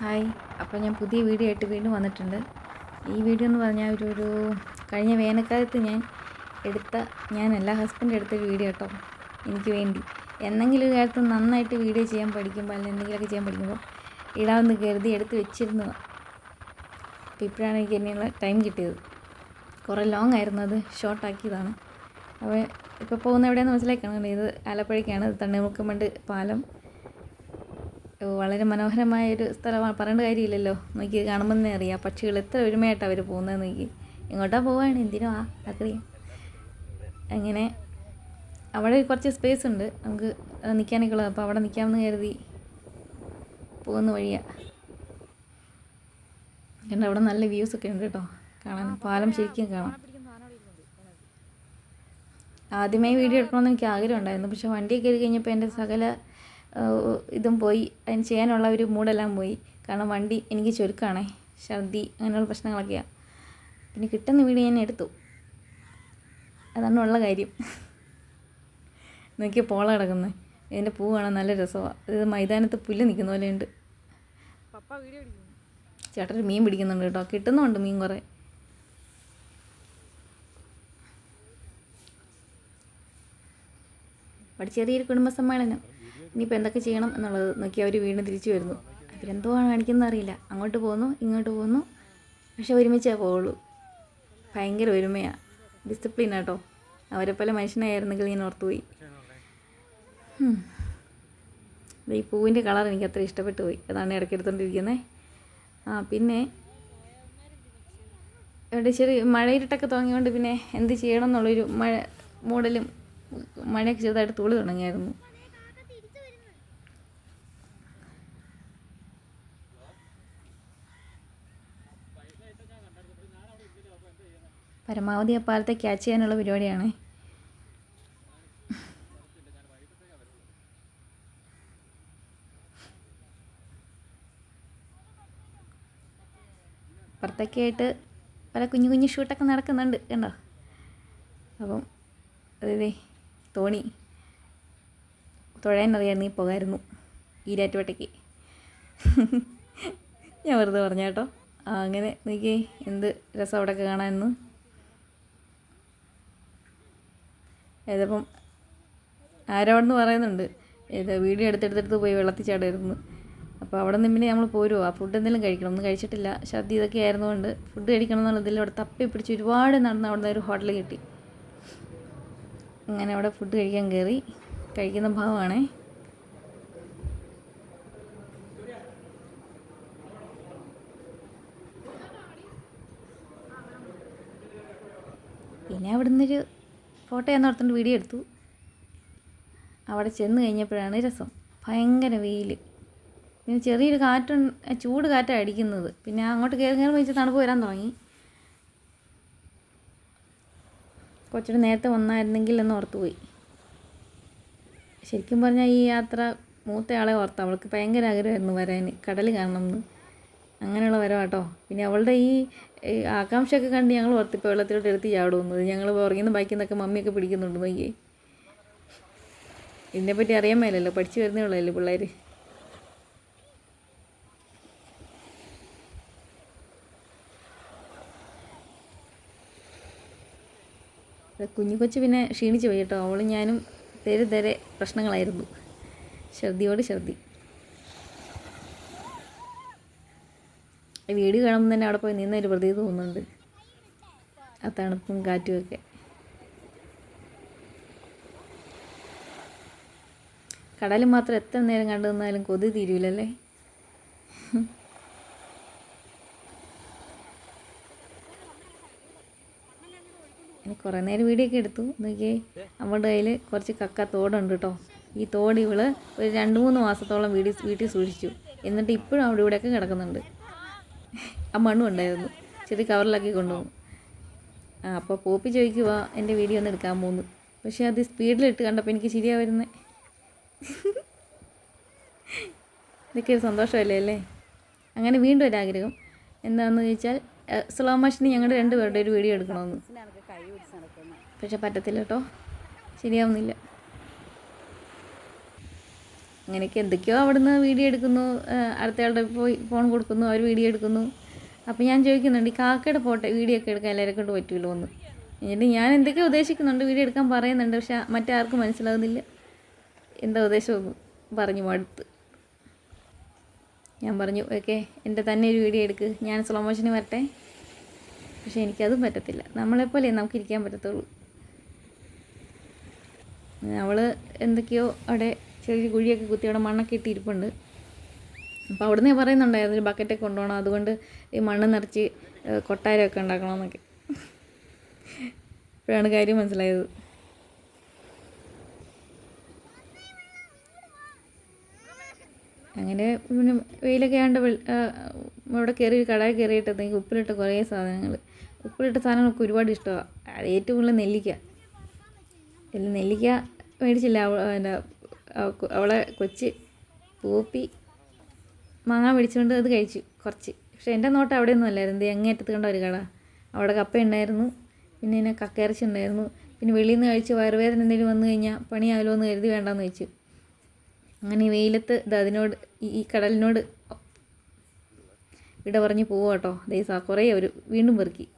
Hi. അപ്പോൾ ഞാൻ പുതിയ വീഡിയോ ആയിട്ട് വീണ്ടും വന്നിട്ടുണ്ട്. ഈ വീഡിയോ എന്ന് പറഞ്ഞാൽ ഒരു ഒരു കഴിഞ്ഞ വേനൽക്കാലത്ത് ഞാൻ എടുത്ത ഞാനല്ല ഹസ്ബൻഡ് എടുത്ത വീഡിയോ കേട്ടോ. എനിക്ക് വേണ്ടി. എന്നെങ്കിലും ഒരു കാലത്ത് നന്നായിട്ട് വീഡിയോ ചെയ്യാൻ പഠിക്കുമ്പോൾ അല്ലെങ്കിൽ എന്തെങ്കിലുമൊക്കെ ചെയ്യാൻ പഠിക്കുമ്പോൾ ഇടാമെന്ന് കരുതി എടുത്ത് വെച്ചിരുന്നു. അപ്പോൾ ഇപ്പോഴാണ് എനിക്ക് എന്നെയുള്ള ടൈം കിട്ടിയത്. കുറേ ലോങ് ആയിരുന്നു അത് ഷോർട്ടാക്കിയതാണ് അപ്പോൾ ഇപ്പോൾ പോകുന്ന എവിടെയാണെന്ന് മനസ്സിലാക്കണം ഇത് ആലപ്പുഴയ്ക്കാണ് ഇത് തണ്ണിമുക്കമണ്ട് പാലം. വളരെ മനോഹരമായൊരു സ്ഥലമാണ്. പറയേണ്ട കാര്യമില്ലല്ലോ. നോക്കി കാണുമ്പോൾ തന്നെ അറിയാം പക്ഷികൾ എത്ര ഒരുമയായിട്ടാണ് അവർ പോകുന്നത് നോക്കി. എങ്ങോട്ടാ പോവാണ്? എന്തിനോ? ആ രാത്രി അങ്ങനെ അവിടെ കുറച്ച് സ്പേസ് ഉണ്ട്. നമുക്ക് നിൽക്കാനൊക്കെ ഉള്ളത് അപ്പോൾ അവിടെ നിൽക്കാമെന്ന് കരുതി പോകുന്ന വഴിയാണ് കണ്ട അവിടെ നല്ല വ്യൂസ് ഒക്കെ ഉണ്ട് കേട്ടോ. കാണാൻ. പാലം ശരിക്കും കാണാം. ആദ്യമായി വീഡിയോ എടുക്കണമെന്ന് എനിക്ക് ആഗ്രഹം ഉണ്ടായിരുന്നു. പക്ഷേ വണ്ടി കഴിഞ്ഞപ്പോൾ എന്റെ സകല ഇതും പോയി. അതിന് ചെയ്യാനുള്ള ഒരു മൂടെല്ലാം പോയി. കാരണം വണ്ടി എനിക്ക് ചുരുക്കമാണേ ഛർദി അങ്ങനെയുള്ള പ്രശ്നങ്ങളൊക്കെയാണ് പിന്നെ കിട്ടുന്ന വീട് ഞാൻ എടുത്തു. അതാണ് ഉള്ള കാര്യം. നോക്കിയ പോള കിടക്കുന്നത് ഇതിന്റെ പൂ കാണാൻ നല്ല രസമാണ് ഇത് മൈതാനത്ത് പുല്ല് നിൽക്കുന്ന പോലെ ഉണ്ട് പപ്പ വീഡിയോ പിടിക്കുന്നു ചേട്ടൻ മീൻ പിടിക്കുന്നുണ്ട് കേട്ടോ. കിട്ടുന്നുണ്ട് മീൻ കുറേ. അവിടെ ചെറിയൊരു കുടുംബ സമ്മേളനം ഇനിയിപ്പോൾ എന്തൊക്കെ ചെയ്യണം എന്നുള്ളത് നോക്കി അവർ വീണ്ടും തിരിച്ചു വരുന്നു. അവരെന്തോ കാണിക്കുന്നത് അറിയില്ല. അങ്ങോട്ട് പോകുന്നു ഇങ്ങോട്ട് പോകുന്നു. പക്ഷെ ഒരുമിച്ചേ പോവുള്ളൂ. ഭയങ്കര ഒരുമയാണ് ഡിസിപ്ലിൻ ആട്ടോ. അവരെ പോലെ മനുഷ്യനായിരുന്നെങ്കിൽ ഞാൻ ഓർത്തുപോയി ഈ പൂവിന്റെ കളർ എനിക്ക് അത്ര ഇഷ്ടപ്പെട്ടു പോയി. അതാണ് ഇടയ്ക്ക് എടുത്തോണ്ടിരിക്കുന്നത് ആ പിന്നെ ഇവിടെ ചെറിയ മഴയിരുട്ടൊക്കെ തുടങ്ങിയോണ്ട് പിന്നെ എന്ത് ചെയ്യണം എന്നുള്ളൊരു മഴ മൂടലും മഴയൊക്കെ ചെറുതായിട്ട് തുളി തുടങ്ങിയായിരുന്നു. പരമാവധി അപ്പാലത്തെ ക്യാച്ച് ചെയ്യാനുള്ള പരിപാടിയാണ്. പുറത്തൊക്കെ ആയിട്ട് പല കുഞ്ഞു കുഞ്ഞു ഷൂട്ടൊക്കെ നടക്കുന്നുണ്ട് കണ്ടോ? അപ്പം അതെ തോണി. തുഴയാനറിയായിരുന്നു ഈ പോകായിരുന്നു ഈരാറ്റുപേട്ടയ്ക്ക് ഞാൻ വെറുതെ പറഞ്ഞ കേട്ടോ. അങ്ങനെ നോക്കി എന്ത് രസം അവിടെയൊക്കെ കാണാമെന്ന് ഏതപ്പം ആരവിടെന്ന് പറയുന്നുണ്ട്. ഏത് വീഡിയോ എടുത്തെടുത്തെടുത്ത് പോയി വെള്ളത്തിൽ ചാടായിരുന്നു അപ്പോൾ അവിടെ നിന്ന് പിന്നെ നമ്മൾ പോരുമോ ആ ഫുഡ് എന്തെങ്കിലും കഴിക്കണം. ഒന്നും കഴിച്ചിട്ടില്ല. ഛർദി ഇതൊക്കെ ആയിരുന്നുകൊണ്ട് ഫുഡ് കഴിക്കണം എന്നുള്ളതിൽ അവിടെ തപ്പി പിടിച്ച് ഒരുപാട് നടന്ന് അവിടെ നിന്ന് ഒരു ഹോട്ടൽ കിട്ടി. അങ്ങനെ അവിടെ ഫുഡ് കഴിക്കാൻ കയറി കഴിക്കുന്ന ഭാവമാണേ പിന്നെ അവിടെ നിന്നൊരു ഫോട്ടോ എന്ന് ഓർത്തുകൊണ്ട് വീഡിയോ എടുത്തു. അവിടെ ചെന്ന് കഴിഞ്ഞപ്പോഴാണ് രസം. ഭയങ്കര വെയിൽ പിന്നെ ചെറിയൊരു കാറ്റ് ചൂട് കാറ്റാണ് അടിക്കുന്നത്. പിന്നെ അങ്ങോട്ട് കയറി കയറി വെച്ച് തണുപ്പ് വരാൻ തുടങ്ങി. കുറച്ചുകൂടി നേരത്തെ വന്നായിരുന്നെങ്കിൽ എന്ന് ഓർത്ത് പോയി. ശരിക്കും പറഞ്ഞാൽ ഈ യാത്ര മൂത്തയാളെ ഓർത്ത് അവൾക്ക് ഭയങ്കര ആഗ്രഹമായിരുന്നു വരാൻ കടൽ കാണണം എന്ന് അങ്ങനെയുള്ള വരവാട്ടോ. പിന്നെ അവളുടെ ഈ ആകാംക്ഷയൊക്കെ കണ്ട് ഞങ്ങൾ ഓർത്തിപ്പോൾ വെള്ളത്തിലോട്ട് എടുത്ത് ചാടുന്നത് ഞങ്ങൾ പുറകിൽ ബൈക്കിൽ നിന്നൊക്കെ മമ്മിയൊക്കെ പിടിക്കുന്നുണ്ട് നോക്കിയേ. ഇതിനെപ്പറ്റി അറിയാൻ മേലല്ലോ പഠിച്ചു വരുന്നേ ഉള്ളല്ലോ പിള്ളേർ കുഞ്ഞു കൊച്ച് പിന്നെ ക്ഷീണിച്ച് പോയി കേട്ടോ. അവളും ഞാനും തെരെ തെരെ പ്രശ്നങ്ങളായിരുന്നു. ഛർദിയോട് ഛർദി വീഡിയോ കാണുമ്പോൾ തന്നെ അവിടെ പോയി നിന്നൊരു പ്രതീതി തോന്നുന്നുണ്ട്. ആ തണുപ്പും കാറ്റുമൊക്കെ കടൽ മാത്രം എത്ര നേരം കണ്ടു നിന്നാലും കൊതി തീരൂലല്ലേ? കുറേ നേരം വീഡിയോ ഒക്കെ എടുത്തു. നോക്കിയേ നമ്മുടെ കയ്യിൽ കുറച്ച് കക്ക തോടുണ്ട് കേട്ടോ. ഈ തോട് ഇവൾ ഒരു രണ്ട് മൂന്ന് മാസത്തോളം വീട് വീട്ടിൽ സൂക്ഷിച്ചു. എന്നിട്ട് ഇപ്പോഴും അവിടെ ഇവിടെയൊക്കെ കിടക്കുന്നുണ്ട്. ആ മണ്ണും ഉണ്ടായിരുന്നു. ചെറിയ കവറിലാക്കി കൊണ്ടുപോകും. ആ അപ്പോൾ പോപ്പി ചോദിക്കുക എന്റെ വീഡിയോ ഒന്ന് എടുക്കാൻ പോകുന്നു പക്ഷേ അത് സ്പീഡിലിട്ട് കണ്ടപ്പോൾ എനിക്ക് ശരിയാ വരുന്നത് ഇതൊക്കെ ഒരു സന്തോഷമല്ലേ അല്ലേ? അങ്ങനെ വീണ്ടും ഒരാഗ്രഹം എന്താണെന്ന് ചോദിച്ചാൽ സ്ലോ മോഷന് ഞങ്ങളുടെ രണ്ടുപേരുടെ ഒരു വീഡിയോ എടുക്കണമെന്ന് പക്ഷെ പറ്റത്തില്ല കേട്ടോ ശരിയാവുന്നില്ല. അങ്ങനെയൊക്കെ എന്തൊക്കെയോ അവിടുന്ന് വീഡിയോ എടുക്കുന്നു. അടുത്തയാളുടെ പോയി ഫോൺ കൊടുക്കുന്നു അവർ വീഡിയോ എടുക്കുന്നു. അപ്പോൾ ഞാൻ ചോദിക്കുന്നുണ്ട് ഈ കാക്കയുടെ ഫോട്ടോ വീഡിയോ ഒക്കെ എടുക്കാൻ എല്ലാവരെ കൊണ്ട് പറ്റുമല്ലോ എന്ന്? എന്നിട്ട് ഞാൻ എന്തൊക്കെയോ ഉദ്ദേശിക്കുന്നുണ്ട് വീഡിയോ എടുക്കാൻ പറയുന്നുണ്ട് പക്ഷെ മറ്റാർക്കും മനസ്സിലാകുന്നില്ല എന്താ ഉദ്ദേശമൊന്നും പറഞ്ഞു മടുത്ത്. ഞാൻ പറഞ്ഞു ഓക്കെ എന്റെ തന്നെ ഒരു വീഡിയോ എടുക്ക് ഞാൻ സ്ലോ മോഷന് വരട്ടെ. പക്ഷെ എനിക്കതും പറ്റത്തില്ല. നമ്മളെപ്പോലെ നമുക്ക് ഇരിക്കാൻ പറ്റത്തുള്ളൂ. അവൾ എന്തൊക്കെയോ അവിടെ ചെറിയ കുഴിയൊക്കെ കുത്തി അവിടെ മണ്ണൊക്കെ ഇട്ട് ഇരിപ്പുണ്ട് അപ്പോൾ അവിടുന്ന് നിന്ന് പറയുന്നുണ്ടായിരുന്നു ബക്കറ്റൊക്കെ കൊണ്ടുപോകണം. അതുകൊണ്ട് ഈ മണ്ണ് നിറച്ച് കൊട്ടാരമൊക്കെ ഉണ്ടാക്കണമെന്നൊക്കെ ഇപ്പോഴാണ് കാര്യം മനസ്സിലായത്. അങ്ങനെ പിന്നെ വെയിലൊക്കെ ആണ്ട് ഇവിടെ കയറി കടയിൽ കയറിയിട്ടത്തേക്ക് ഉപ്പിലിട്ട കുറേ സാധനങ്ങൾ. ഉപ്പിലിട്ട സാധനങ്ങളൊക്കെ ഒരുപാട് ഇഷ്ടമാണ് അത് ഏറ്റവും കൂടുതൽ നെല്ലിക്ക. നെല്ലിക്ക മേടിച്ചില്ല. അവളെ കൊച്ച് പൂപ്പി മാങ്ങ പിടിച്ചുകൊണ്ട് അത് കഴിച്ചു കുറച്ച്. പക്ഷേ എന്റെ നോട്ട് അവിടെ ഒന്നും അല്ലായിരുന്നു അങ്ങേറ്റത്ത് കണ്ട ഒരു കട. അവിടെ കപ്പ ഉണ്ടായിരുന്നു. പിന്നെ ഇങ്ങനെ കക്കയിറച്ചി ഉണ്ടായിരുന്നു. പിന്നെ വെളിയിൽ നിന്ന് കഴിച്ച് വയറുവേദന എന്തെങ്കിലും വന്നു കഴിഞ്ഞാൽ പണിയാവില്ലോ എന്ന് കരുതി വേണ്ടാന്ന് വെച്ചു. അങ്ങനെ ഈ വെയിലത്ത് ഇത് അതിനോട് ഈ- കടലിനോട് ഇവിടെ പറഞ്ഞ് പോവാ കേട്ടോ. ദൈസ കുറേ ഒരു വീണ്ടും പെറുക്കി.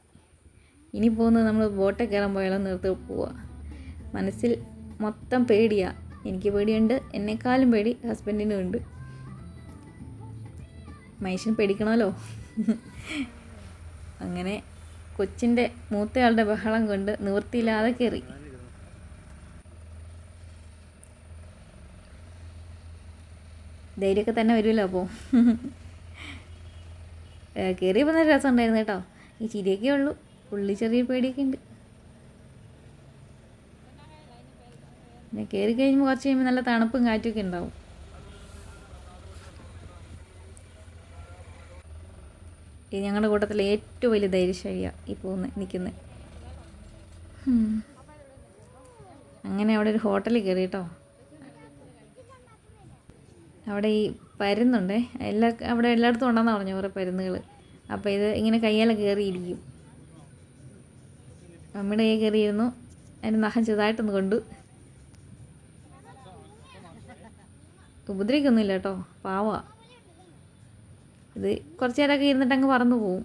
ഇനി പോകുന്നത് നമ്മൾ ബോട്ടെ കയറാൻ പോയാലോ നിർത്തി പോവുക മനസ്സിൽ മൊത്തം പേടിയാണ് എനിക്ക് പേടിയുണ്ട്. എന്നെക്കാളും പേടി ഹസ്ബൻഡിനും ഉണ്ട്. മനുഷ്യൻ പേടിക്കണമല്ലോ. അങ്ങനെ കൊച്ചിന്റെ മൂത്തയാളുടെ ബഹളം കൊണ്ട് നിവൃത്തിയില്ലാതെ കയറി ധൈര്യമൊക്കെ തന്നെ വരുമല്ലോ അപ്പോൾ കയറിയപ്പോൾ നല്ല രസം ഉണ്ടായിരുന്നു കേട്ടോ. ഈ ചിരിയൊക്കെ ഉള്ളൂ. ഉള്ളി ചെറിയ പേടിയൊക്കെ ഉണ്ട്. കയറി കഴിയുമ്പോൾ കുറച്ച് കഴിയുമ്പോൾ നല്ല തണുപ്പും കാറ്റുമൊക്കെ ഉണ്ടാവും. ഇത് ഞങ്ങളുടെ കൂട്ടത്തിലെ ഏറ്റവും വലിയ ധൈര്യശാലിയാണ് ഈ പോകുന്നത് നിൽക്കുന്നത് അങ്ങനെ അവിടെ ഒരു ഹോട്ടലിൽ കയറി കേട്ടോ അവിടെ ഈ പരുന്നുണ്ടേ എല്ലാ അവിടെ എല്ലായിടത്തും ഉണ്ടെന്ന് പറഞ്ഞു കുറേ പരുന്നുകൾ അപ്പോൾ ഇത് ഇങ്ങനെ കയ്യാലെ കയറിയിരിക്കും അമ്മയുടെ കൈ കയറിയിരുന്നു അതിന് നഖം ചെറുതായിട്ടൊന്ന് കൊണ്ടു. ഉപദ്രവിക്കൊന്നുമില്ല കേട്ടോ പാവാ ഇത് കുറച്ച് നേരമൊക്കെ ഇരുന്നിട്ട് അങ്ങ് പറന്നു പോവും.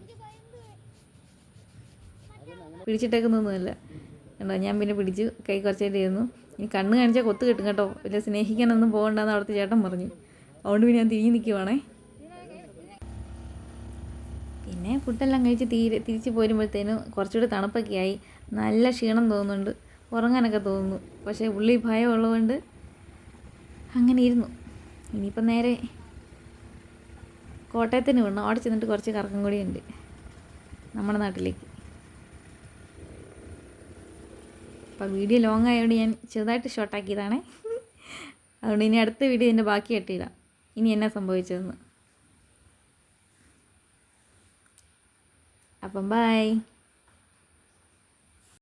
പിടിച്ചിട്ടൊക്കെ നിന്നല്ല കണ്ടോ ഞാൻ പിന്നെ പിടിച്ചു കൈ കുറച്ച് നേരം ഇരുന്നു. ഇനി കണ്ണ് കാണിച്ചാൽ കൊത്ത് കിട്ടും കേട്ടോ. വലിയ സ്നേഹിക്കാനൊന്നും പോകണ്ടെന്ന് അവിടുത്തെ ചേട്ടൻ പറഞ്ഞു. അതുകൊണ്ട് പിന്നെ ഞാൻ തിരിഞ്ഞ് നിൽക്കുവാണേ പിന്നെ ഫുഡെല്ലാം കഴിച്ച് തീരെ തിരിച്ച് പോരുമ്പോഴത്തേനും കുറച്ചുകൂടി തണുപ്പൊക്കെ ആയി. നല്ല ക്ഷീണം തോന്നുന്നുണ്ട്. ഉറങ്ങാനൊക്കെ തോന്നുന്നു. പക്ഷേ ഉള്ളി ഭയമുള്ളതുകൊണ്ട് അങ്ങനെ ഇരുന്നു. ഇനിയിപ്പം നേരെ കോട്ടയത്തിന് വിടണം അവിടെ ചെന്നിട്ട് കുറച്ച് കറക്കം കൂടിയുണ്ട് നമ്മുടെ നാട്ടിലേക്ക്. അപ്പോൾ വീഡിയോ ലോങ് ആയതുകൊണ്ട് ഞാൻ ചെറുതായിട്ട് ഷോർട്ടാക്കിയതാണേ അതുകൊണ്ട് ഇനി അടുത്ത വീഡിയോ ഇതിന്റെ ബാക്കി കെട്ടിയിടാം. ഇനി എന്നാ സംഭവിച്ചതെന്ന്. അപ്പം ബായ്